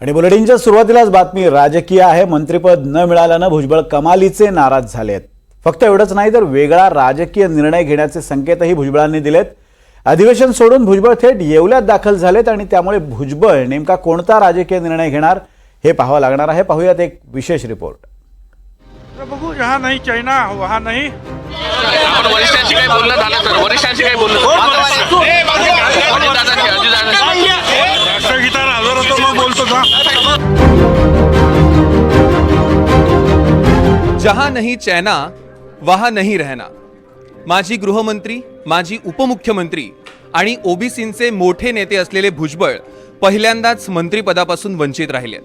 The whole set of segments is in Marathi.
आणि बुलेटिनच्या सुरुवातीलाच बातमी राजकीय आहे. मंत्रिपद न मिळाल्यानं भुजबळ कमालीचे नाराज झालेत. फक्त एवढंच नाही तर वेगळा राजकीय निर्णय घेण्याचे संकेतही भुजबळांनी दिलेत. अधिवेशन सोडून भुजबळ थेट येवल्यात दाखल झालेत आणि त्यामुळे भुजबळ नेमका कोणता राजकीय निर्णय घेणार हे पाहावं लागणार आहे. पाहूयात एक विशेष रिपोर्ट. बघू जहाँ नाही चायना वहाँ नाही। वरिष्ठांशी काही बोलणं झालं तर वरिष्ठांशी काही बोलणं जहां नहीं चैना वहां नहीं रहना। माजी गृहमंत्री माजी उपमुख्यमंत्री आणि ओबीसींचे मोठे नेते असलेले भुजबळ पहिल्यांदाच मंत्रीपदापासून वंचित राहिले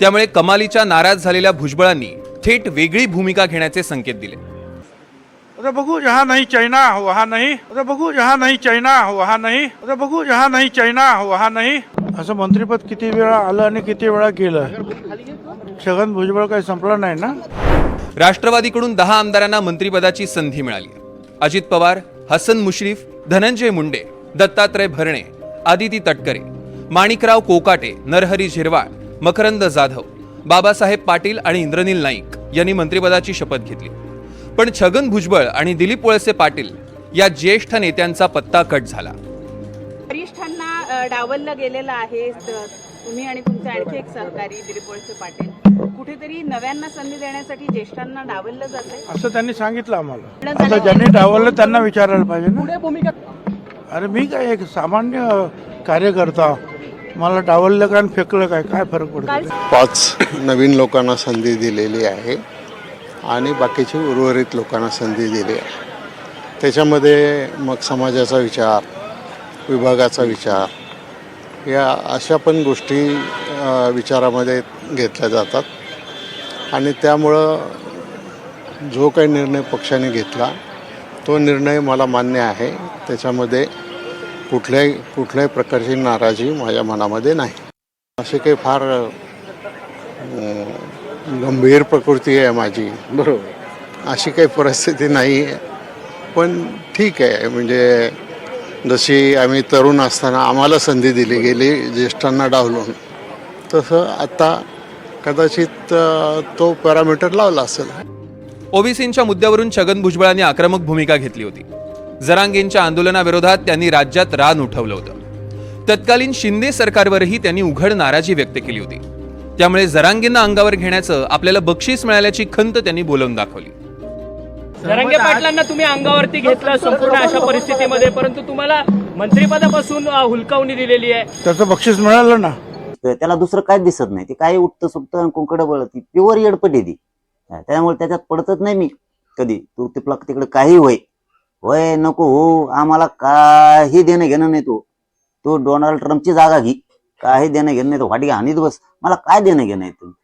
त्यामुळे कमालीच्या नाराज झालेल्या भुजबळांनी थेट वेगळी भूमिका घेण्याचे संकेत दिले. अरे बघू जहा नाही चायना वहा नाही. अरे बघू जहा नाही चायना वहा नाही. अरे बघू जहा नाही चायना वहा नाही. असं मंत्रिपद किती वेळा आलं आणि किती वेळा गेलं? छगन भुजबळ काही संपलं नाही ना? राष्ट्रवादीकडून दहा आमदारांना मंत्रिपदाची संधी मिळाली. अजित पवार हसन मुश्रीफ धनंजय मुंडे दत्तात्रय भरणे आदिती तटकरे माणिकराव कोकाटे नरहरी झिरवाळ मकरंद जाधव बाबासाहेब पाटील आणि इंद्रनील नाईक यांनी मंत्रिपदाची शपथ घेतली. पण छगन भुजबळ आणि दिलीप वळसे पाटील या ज्येष्ठ नेत्यांचा पत्ता कट झाला. डावललं गेलेलं आहे त- तुम्ही आणि तुमचे आणखी एक सहकारी दिलीप वळसे पाटील कुठेतरी नव्यांना संधी देण्यासाठी ज्येष्ठांना डावललं जात आहे असं त्यांनी सांगितलं आम्हाला. आता ज्यांनी डावललं त्यांना विचारायला पाहिजे ना. अरे मी काय एक सामान्य कार्यकर्ता मला डावललं काय आणि फेकलं काय? काय फरक पडतो? पाच नवीन लोकांना संधी दिलेली आहे आणि बाकीची उर्वरित लोकांना संधी दिली आहे. त्याच्यामध्ये मग समाजाचा विचार विभागाचा विचार या अशा पण गोष्टी विचारामध्ये घेतल्या जातात. आणि त्यामुळं जो काही निर्णय पक्षाने घेतला तो निर्णय मला मान्य आहे. त्याच्यामध्ये कुठल्याही कुठल्याही प्रकारची नाराजी माझ्या मनामध्ये नाही. असे काही फार गंभीर प्रकृती आहे माझी. बरोबर. अशी काही परिस्थिती नाही आहे पण ठीक आहे. म्हणजे जशी आम्ही तरुण असताना आम्हाला संधी दिली गेली ज्येष्ठांना डावलून. तसं आता कदाचित तो पॅरामीटर लावला असेल. ओबीसींच्या मुद्द्यावरून छगन भुजबळांनी आक्रमक भूमिका घेतली होती. जरांगेंच्या आंदोलनाविरोधात त्यांनी राज्यात रान उठवलं होतं. तत्कालीन शिंदे सरकारवरही त्यांनी उघड नाराजी व्यक्त केली होती. त्यामुळे जरांगेंना अंगावर घेण्याचं आपल्याला बक्षीस मिळाल्याची खंत त्यांनी बोलवून दाखवली. जरंगे पाटलांना तुम्ही अंगावरती घेतलं संपूर्ण अशा परिस्थितीमध्ये परंतु तुम्हाला मंत्रिपदापासून हुलकावणी दिलेली आहे. त्याचं बक्षीस मिळालं ना? तर त्याला दुसरं काहीच दिसत नाही. ते काही उठतं सुटतं कुंकड बळत. प्युअर येडपट ती. त्यामुळे त्याच्यात पडतच नाही मी कधी. तू ते प्लग तिकडे काही होय. होय नको हो. आम्हाला काही देणं घेणं नाही तो. तो डोनाल्ड ट्रम्पची जागा घे. काही देणं घेणं नाही तो. वाटी हानीत बस. मला काय देणं घेणं आहे तुम्ही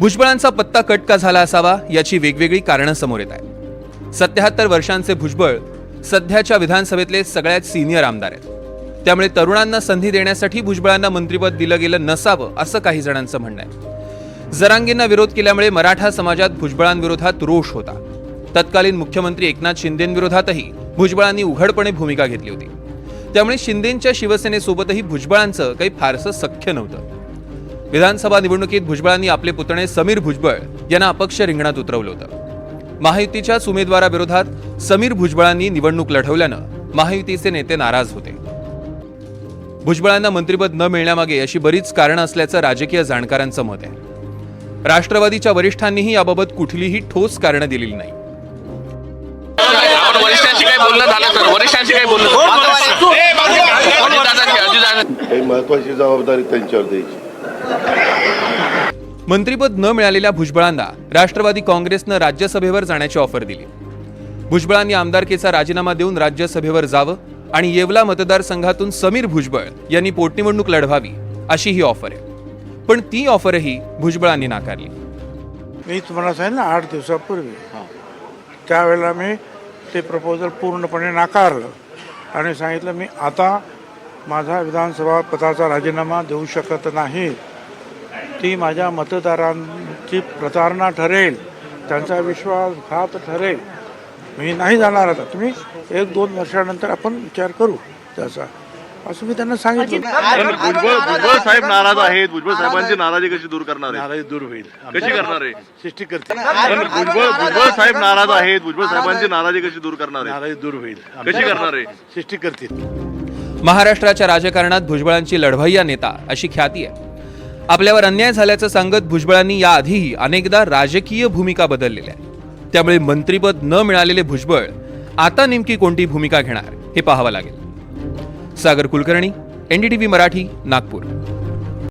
भुजबळांचा पत्ता कट का झाला असावा याची वेगवेगळी कारणं समोर येत आहेत. सत्याहत्तर वर्षांचे भुजबळ सध्याच्या विधानसभेतले सगळ्यात सिनियर आमदार आहेत. त्यामुळे तरुणांना संधी देण्यासाठी भुजबळांना मंत्रिपद दिलं गेलं नसावं असं काही जणांचं म्हणणं आहे. जरांगींना विरोध केल्यामुळे मराठा समाजात भुजबळांविरोधात रोष होता. तत्कालीन मुख्यमंत्री एकनाथ शिंदेविरोधातही भुजबळांनी उघडपणे भूमिका घेतली होती. त्यामुळे शिंदेंच्या शिवसेनेसोबतही भुजबळांचं काही फारसं सख्य नव्हतं. विधानसभा निवडणुकीत भुजबळांनी आपले पुतणे समीर भुजबळ यांना अपक्ष रिंगणात उतरवलं होतं. महायुतीच्याच उमेदवाराविरोधात समीर भुजबळांनी निवडणूक लढवल्यानं महायुतीचे नेते नाराज होते. भुजबळांना मंत्रिपद न मिळण्यामागे अशी बरीच कारणं असल्याचं राजकीय जाणकारांचं मत आहे. राष्ट्रवादीच्या वरिष्ठांनीही याबाबत कुठलीही ठोस कारणं दिलेली नाही. महत्वाची जबाबदारी त्यांच्यावर द्यायची. मंत्रिपद न मिळालेल्या भुजबळांना राष्ट्रवादी काँग्रेसनं राज्यसभेवर जाण्याची ऑफर दिली. भुजबळांनी आमदारकीचा राजीनामा देऊन राज्यसभेवर जावं आणि येवला मतदारसंघातून समीर भुजबळ यांनी पोटनिवडणूक लढवावी अशी ही ऑफर आहे. पण ती ऑफरही भुजबळांनी नाकारली. मी तुम्हाला सांगितलं आठ दिवसापूर्वी. त्यावेळेला मी ते प्रपोजल पूर्णपणे नाकारलं आणि सांगितलं मी आता माझा विधानसभा पदाचा राजीनामा देऊ शकत नाही. ती माझ्या मतदारांची प्रतारणा ठरेल त्यांचा विश्वासघात ठरेल. मी नाही जाणार आता. तुम्ही एक दोन वर्षानंतर आपण विचार करू त्याचा. असं मी त्यांना सांगितलं. पण भुजबळ भुजबळ साहेब नाराज आहेत. भुजबळ साहेबांची नाराजी कशी दूर करणार आहे? नाराजी दूर होईल. कशी करणार आहे? सृष्टी करते. पण भुजबळ भुजबळ साहेब नाराज आहेत. भुजबळ साहेबांची नाराजी कशी दूर करणार आहे? नाराजी दूर होईल. कशी करणार आहे? सृष्टी करतील. महाराष्ट्राच्या राजकारणात भुजबळांची लढवय्या नेता अशी ख्याती आहे. आपल्यावर अन्याय झाल्याचं सांगत भुजबळांनी याआधीही अनेकदा राजकीय भूमिका बदललेल्या आहे त्यामुळे मंत्रीपद न मिळालेले भुजबळ आता नेमकी कोणती भूमिका घेणार हे पाहावं लागेल. सागर कुलकर्णी एनडीटीव्ही मराठी नागपूर.